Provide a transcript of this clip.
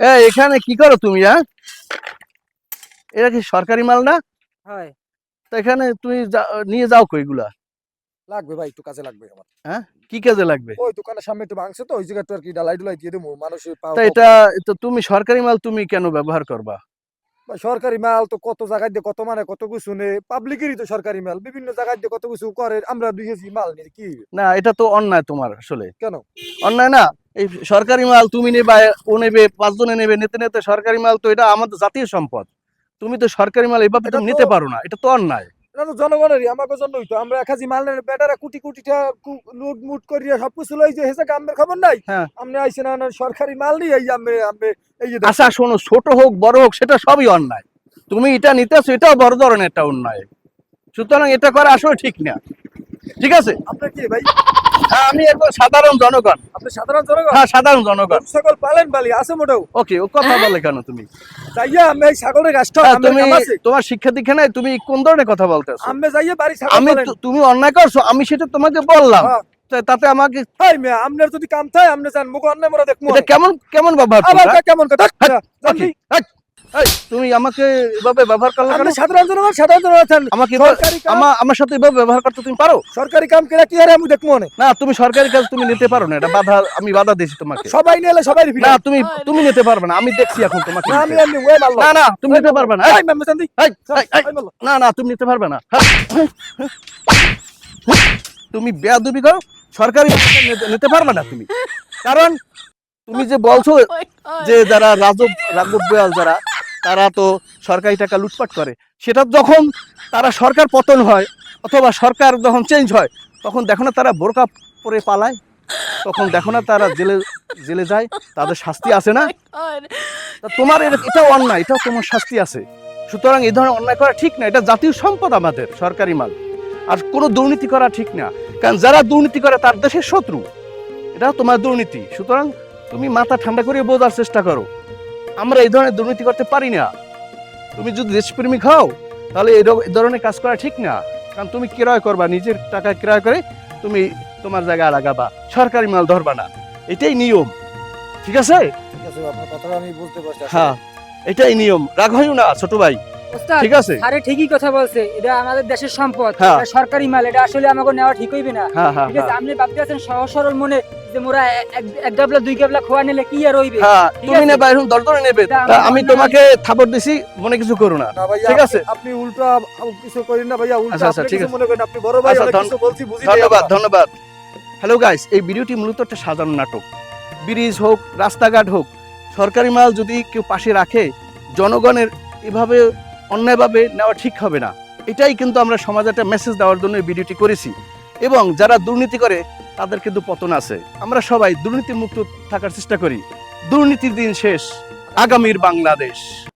এখানে কি করো তুমি হ্যাঁ? এটা কি সরকারি মাল না? হয়। তো এখানে তুমি নিয়ে যাও কইগুলা লাগবে ভাই একটু কাজে লাগবে আমার। কি কাজে লাগবে? ওই দোকানের সামনে একটু ভাঙছে তো ওই আর কি ডালাই ডুলাই দিয়ে দেবো তা এটা তো তুমি সরকারি মাল তুমি কেন ব্যবহার করবা? সরকারি মাল তো কত জায়গায় দিয়ে কত মানে কত কিছু নে পাবলিকেরই তো সরকারি মাল বিভিন্ন জায়গায় দিয়ে কত কিছু করে আমরা দুই কেজি মাল নিয়ে কি? না এটা তো অন্যায় তোমার আসলে। কেন? অন্যায় না এই সরকারি মাল তুমি নেবে ও নেবে পাঁচজনে নেবে নেতে নেতে সরকারি মাল তো এটা আমাদের জাতীয় সম্পদ। তুমি তো সরকারি মাল এইভাবে এটা তুমি নিতে পারো না এটা তো অন্যায়। এটা তো জনগণেরই আমাকে জন্যই তো। আমরা বেটারা কোটি কোটি টাকা লুট মুট করিয়া সব কিছু লই যে হেসে খবর নাই? হ্যাঁ। আপনি না সরকারি মাল নিয়ে এই আমে আমে এই যে আশা শোনো ছোট হোক বড় হোক সেটা সবই অন্যায়। তুমি এটা নিতেছো এটাও বড় ধরনের একটা অন্যায়। সুতরাং এটা করা আসলে ঠিক না। ঠিক আছে? ভাই? হ্যাঁ আমি একজন সাধারণ জনগণ। আপনি সাধারণ জনগণ? হ্যাঁ সাধারণ জনগণ। ছাগল পালেন বালি আছে মোটেও। ওকে ও কথা বলে কেন তুমি? যাইয়া আমি এই ছাগলের গাছটা হ্যাঁ, তুমি তোমার শিক্ষা দীক্ষা নাই তুমি কোন ধরনের কথা বলতেছো? আমি যাইয়া বাড়ি ছাগল আমি তুমি অন্যায় করছ আমি সেটা তোমাকে বললাম। হ্যাঁ। তাতে আমাকে আপনার যদি কাম থাকে আপনি জান মুখ অন্যায় মোরা দেখমু। এটা কেমন কেমন ব্যবহার আবার কেমন কথা? হ্যাঁ, তুমি আমাকে এভাবে ব্যবহার করলে কেন? সাধারণ জনগণ সাধারণ জনগণ আমাকে এভাবে- সরকারি কাম আমা- আমার সাথে এভাবে ব্যবহার করতে তুমি পারো? সরকারি কাম করে কি হারে আমি দেখমু না? না তুমি সরকারি কাজ তুমি নিতে পারো না এটা বাধা আমি বাধা দিয়েছি তোমাকে। সবাই নিলে সবাই না তুমি তুমি নিতে পারবে না আমি দেখছি এখন তোমাকে না আমি ওয়ে মারলাম না না তুমি নিতে পারবে না। এই, না না তুমি নিতে পারবে না। হ্যাঁ। তুমি বেয়াদবি করো সরকারি নিতে- পারবে না তুমি। কারণ তুমি যে বলছো যে যারা রাজব রাঘব বেয়াল যারা তারা তো সরকারি টাকা লুটপাট করে। সেটা যখন তারা সরকার পতন হয় অথবা সরকার যখন চেঞ্জ হয় তখন দেখো না তারা বোরকা পরে পালায়? তখন দেখো না তারা জেলে জেলে যায়? তাদের শাস্তি আছে না? তা তোমার এটা- এটাও অন্যায় এটাও তোমার শাস্তি আছে। সুতরাং এই ধরনের অন্যায় করা ঠিক না এটা জাতীয় সম্পদ আমাদের সরকারি মাল। আর কোনো দুর্নীতি করা ঠিক না। কারণ যারা দুর্নীতি করে তার দেশের শত্রু। এটা তোমার দুর্নীতি। সুতরাং তুমি মাথা ঠান্ডা করে বোঝার চেষ্টা করো। আমরা এই ধরনের দুর্নীতি করতে পারি না। তুমি যদি দেশপ্রেমিক হও তাহলে এই ধরনের কাজ করা ঠিক না। কারণ তুমি ক্রয় করবা নিজের টাকা ক্রয় করে তুমি তোমার জায়গায় লাগাবা। সরকারি মাল ধরবা না। এটাই নিয়ম। ঠিক আছে? ঠিক আছে আপনার কথা আমি বুঝতে পারছি। হ্যাঁ। এটাই নিয়ম। রাগ হইও না ছোট ভাই। ঠিক আছে। আরে ঠিকই কথা বলছে এটা আমাদের দেশের সম্পদ হ্যাঁ। সরকারি মাল এটা আসলে আমাকে নেওয়া ঠিক হইবে না। হ্যাঁ হ্যাঁ ঠিক আছে আপনি ভাবতে আছেন সহজ সরল মনে যে মোরা এক- গাবলা দুই গাবলা খোয়া নিলে কি আর হইবে? তুমি আছে। নেবা। আমি তোমাকে থাপড় দিছি মনে কিছু করো না। ঠিক আছে। আপনি উল্টা কিছু করেন না ভাইয়া উল্টা আচ্ছা, আচ্ছা, আপনি কিছু। মনে করেন আপনি বড় ভাই আচ্ছা, অনেক কিছু বলছি বুঝি ধন্যবাদ ধন্যবাদ। হ্যালো গাইস এই ভিডিওটি মূলত একটা সাধারণ নাটক। ব্রিজ হোক রাস্তাঘাট হোক সরকারি মাল যদি কেউ পাশে রাখে জনগণের এভাবে অন্যায়ভাবে নেওয়া ঠিক হবে না। এটাই কিন্তু আমরা সমাজে একটা মেসেজ দেওয়ার জন্য এই ভিডিওটি করেছি। এবং যারা দুর্নীতি করে তাদের কিন্তু পতন আছে। আমরা সবাই দুর্নীতি মুক্ত থাকার চেষ্টা করি। দুর্নীতির দিন শেষ। আগামীর বাংলাদেশ।